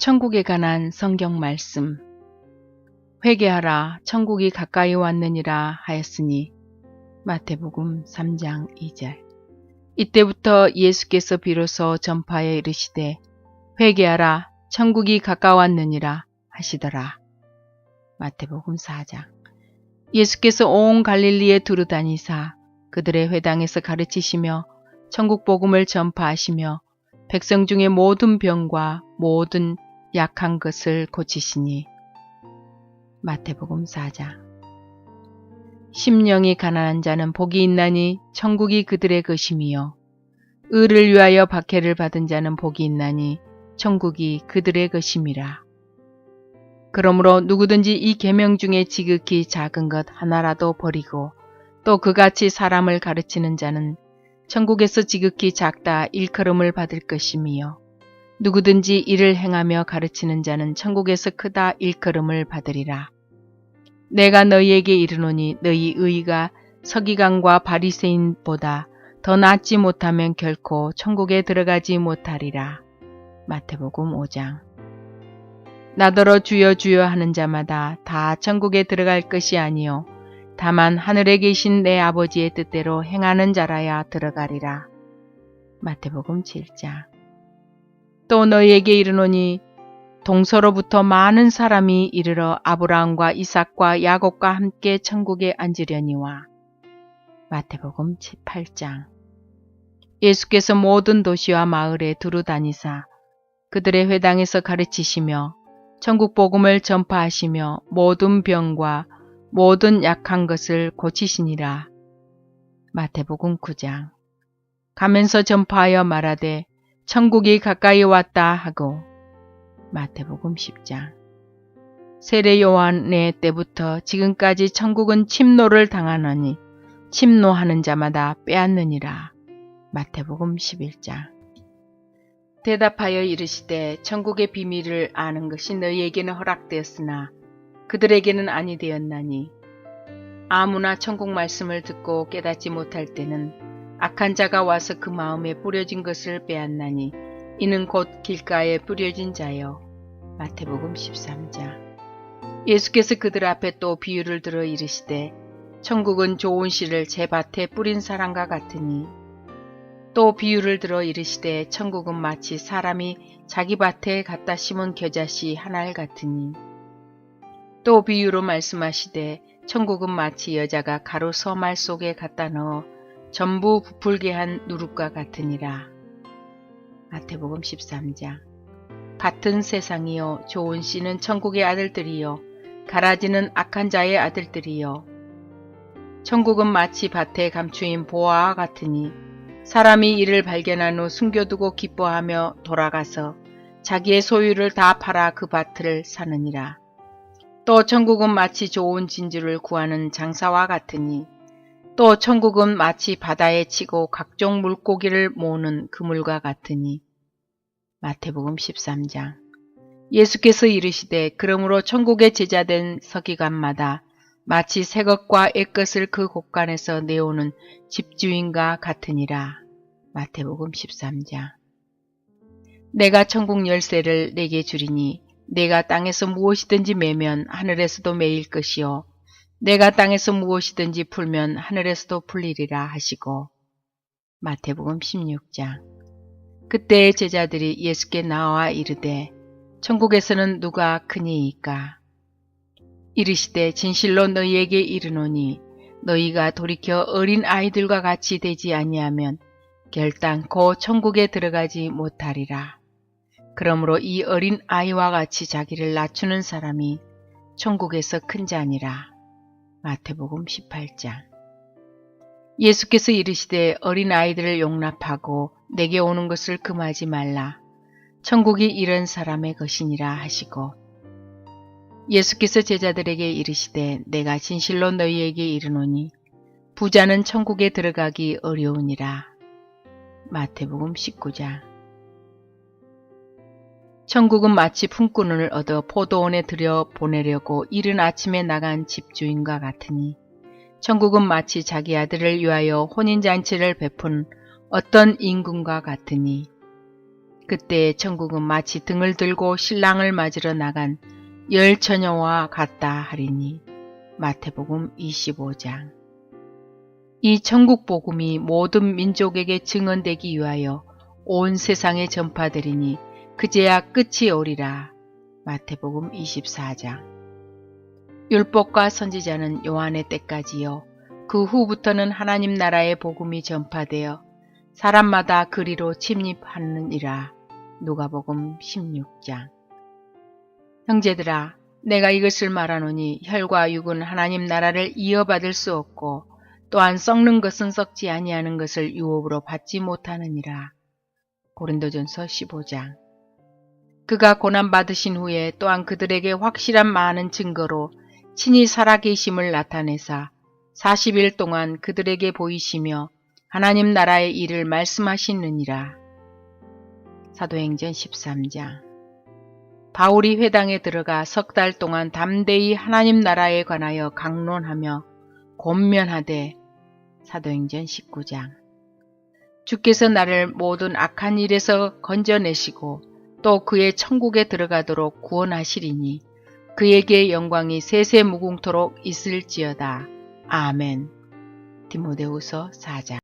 천국에 관한 성경 말씀. 회개하라 천국이 가까이 왔느니라 하였으니. 마태복음 3장 2절. 이때부터 예수께서 비로소 전파에 이르시되 회개하라 천국이 가까웠느니라 하시더라. 마태복음 4장. 예수께서 온 갈릴리에 두루 다니사 그들의 회당에서 가르치시며 천국 복음을 전파하시며 백성 중의 모든 병과 모든 약한 것을 고치시니 마태복음 4장 심령이 가난한 자는 복이 있나니 천국이 그들의 것임이요 의를 위하여 박해를 받은 자는 복이 있나니 천국이 그들의 것임이라. 그러므로 누구든지 이 계명 중에 지극히 작은 것 하나라도 버리고 또 그같이 사람을 가르치는 자는 천국에서 지극히 작다 일컬음을 받을 것이며 누구든지 이를 행하며 가르치는 자는 천국에서 크다 일컬음을 받으리라. 내가 너희에게 이르노니 너희 의가 서기관과 바리새인보다 더 낫지 못하면 결코 천국에 들어가지 못하리라. 마태복음 5장 나더러 주여 주여 하는 자마다 다 천국에 들어갈 것이 아니요 다만 하늘에 계신 내 아버지의 뜻대로 행하는 자라야 들어가리라. 마태복음 7장 또 너희에게 이르노니 동서로부터 많은 사람이 이르러 아브라함과 이삭과 야곱과 함께 천국에 앉으려니와. 마태복음 8장. 예수께서 모든 도시와 마을에 두루 다니사 그들의 회당에서 가르치시며 천국 복음을 전파하시며 모든 병과 모든 약한 것을 고치시니라. 마태복음 9장. 가면서 전파하여 말하되 천국이 가까이 왔다 하고 마태복음 10장 세례 요한의 때부터 지금까지 천국은 침노를 당하느니 침노하는 자마다 빼앗느니라. 마태복음 11장 대답하여 이르시되 천국의 비밀을 아는 것이 너희에게는 허락되었으나 그들에게는 아니 되었나니 아무나 천국 말씀을 듣고 깨닫지 못할 때는 악한 자가 와서 그 마음에 뿌려진 것을 빼앗나니 이는 곧 길가에 뿌려진 자요. 마태복음 13장. 예수께서 그들 앞에 또 비유를 들어 이르시되 천국은 좋은 씨를 제 밭에 뿌린 사람과 같으니. 또 비유를 들어 이르시되 천국은 마치 사람이 자기 밭에 갖다 심은 겨자씨 하나를 같으니. 또 비유로 말씀하시되 천국은 마치 여자가 가루 서말 속에 갖다 넣어 전부 부풀게 한 누룩과 같으니라. 마태복음 13장 같은 세상이요 좋은 씨는 천국의 아들들이요 가라지는 악한 자의 아들들이요 천국은 마치 밭에 감추인 보아와 같으니 사람이 이를 발견한 후 숨겨두고 기뻐하며 돌아가서 자기의 소유를 다 팔아 그 밭을 사느니라. 또 천국은 마치 좋은 진주를 구하는 장사와 같으니 또 천국은 마치 바다에 치고 각종 물고기를 모으는 그물과 같으니. 마태복음 13장. 예수께서 이르시되 그러므로 천국의 제자된 서기관마다 마치 새것과 애것을 그 곳간에서 내오는 집주인과 같으니라. 마태복음 13장. 내가 천국 열쇠를 내게 주리니 내가 땅에서 무엇이든지 매면 하늘에서도 매일 것이요 내가 땅에서 무엇이든지 풀면 하늘에서도 풀리리라 하시고 마태복음 16장 그때의 제자들이 예수께 나와 이르되 천국에서는 누가 크니이까 이르시되 진실로 너희에게 이르노니 너희가 돌이켜 어린 아이들과 같이 되지 아니하면 결단코 천국에 들어가지 못하리라. 그러므로 이 어린 아이와 같이 자기를 낮추는 사람이 천국에서 큰 자니라. 마태복음 18장 예수께서 이르시되 어린 아이들을 용납하고 내게 오는 것을 금하지 말라. 천국이 이런 사람의 것이니라 하시고 예수께서 제자들에게 이르시되 내가 진실로 너희에게 이르노니 부자는 천국에 들어가기 어려우니라. 마태복음 19장 천국은 마치 품꾼을 얻어 포도원에 들여 보내려고 이른 아침에 나간 집주인과 같으니 천국은 마치 자기 아들을 위하여 혼인잔치를 베푼 어떤 임금과 같으니 그때 천국은 마치 등을 들고 신랑을 맞으러 나간 열 처녀와 같다 하리니 마태복음 25장. 이 천국 복음이 모든 민족에게 증언되기 위하여 온 세상에 전파되리니 그제야 끝이 오리라. 마태복음 24장 율법과 선지자는 요한의 때까지요. 그 후부터는 하나님 나라의 복음이 전파되어 사람마다 그리로 침입하느니라. 누가복음 16장 형제들아 내가 이것을 말하노니 혈과 육은 하나님 나라를 이어받을 수 없고 또한 썩는 것은 썩지 아니하는 것을 유업으로 받지 못하느니라. 고린도전서 15장 그가 고난받으신 후에 또한 그들에게 확실한 많은 증거로 친히 살아계심을 나타내사 40일 동안 그들에게 보이시며 하나님 나라의 일을 말씀하시느니라. 사도행전 13장 바울이 회당에 들어가 석 달 동안 담대히 하나님 나라에 관하여 강론하며 권면하되 사도행전 19장 주께서 나를 모든 악한 일에서 건져내시고 또 그의 천국에 들어가도록 구원하시리니 그에게 영광이 세세 무궁토록 있을지어다. 아멘. 디모데후서 4장